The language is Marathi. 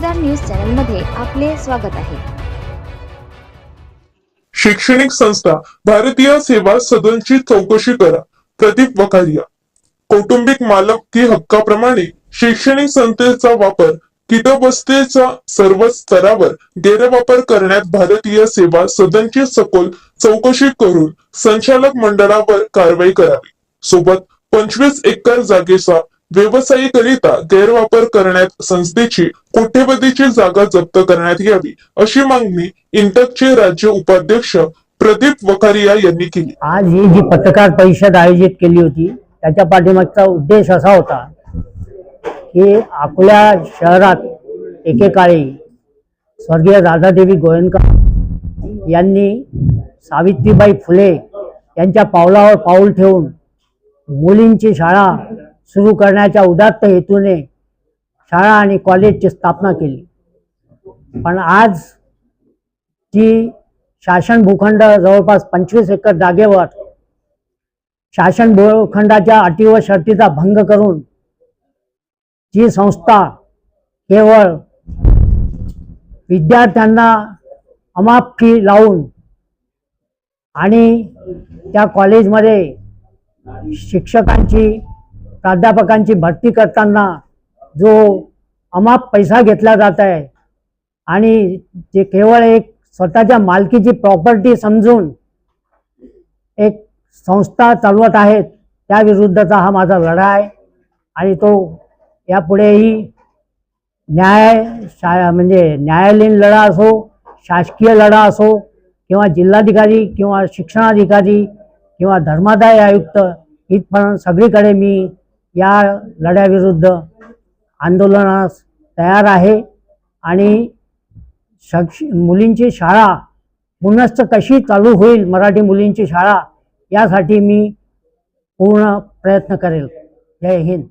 साक्षीदार न्यूज चॅनलमध्ये आपले स्वागत आहे. शैक्षणिक संस्था भारतीय सेवा सदनची चौकशी करा. प्रदीप वकारिया. कौटुंबिक मालकी हक्काप्रमाणे शैक्षणिक संस्थेचा वापर किटबस्तेचा सर्व स्तरावर गैरवापर करण्यात भारतीय सेवा सदनची सखोल चौकशी करून संचालक मंडळावर कारवाई करावी. सोबत पंचवीस एकर जागेचा व्यवसायीकरिता गैरवापर करण्यात संस्थेची कोट्यवधीची जागा जप्त करण्यात यावी अशी मागणी इंटकचे राज्य उपाध्यक्ष प्रदीप वकारिया यांनी केली. आज ही जी पत्रकार परिषद आयोजित केली होती त्याच्या पाठीमागचा उद्देश असा होता की आपल्या शहरात एकेकाळी स्वर्गीय राधादेवी गोयंका यांनी सावित्रीबाई फुले यांच्या पावलावर पाऊल ठेवून मुलींची शाळा सुरू करण्याच्या उदात्त हेतूने शाळा आणि कॉलेजची स्थापना केली. पण आज जी शासन भूखंड जवळपास पंचवीस एकर जागेवर शासन भूखंडाच्या अटी व शर्तीचा भंग करून जी संस्था केवळ विद्यार्थ्यांना अमाप फी लावून आणि त्या कॉलेजमध्ये शिक्षकांची प्राध्यापकांची भरती करताना जो अमाप पैसा घेतला जात आहे आणि जे केवळ एक स्वतःच्या मालकीची प्रॉपर्टी समजून एक संस्था चालवत आहेत त्याविरुद्धचा हा माझा लढा आहे. आणि तो यापुढेही न्याय शा म्हणजे न्यायालयीन लढा असो शासकीय लढा असो किंवा जिल्हाधिकारी किंवा शिक्षणाधिकारी किंवा धर्मादाय आयुक्त इथपर्यंत सगळीकडे मी या लढ्याविरुद्ध आंदोलनास तयार आहे आणि शक्ष मुलींची शाळा पुनश्च कशी चालू होईल मराठी मुलींची शाळा यासाठी मी पूर्ण प्रयत्न करेल. जय हिंद.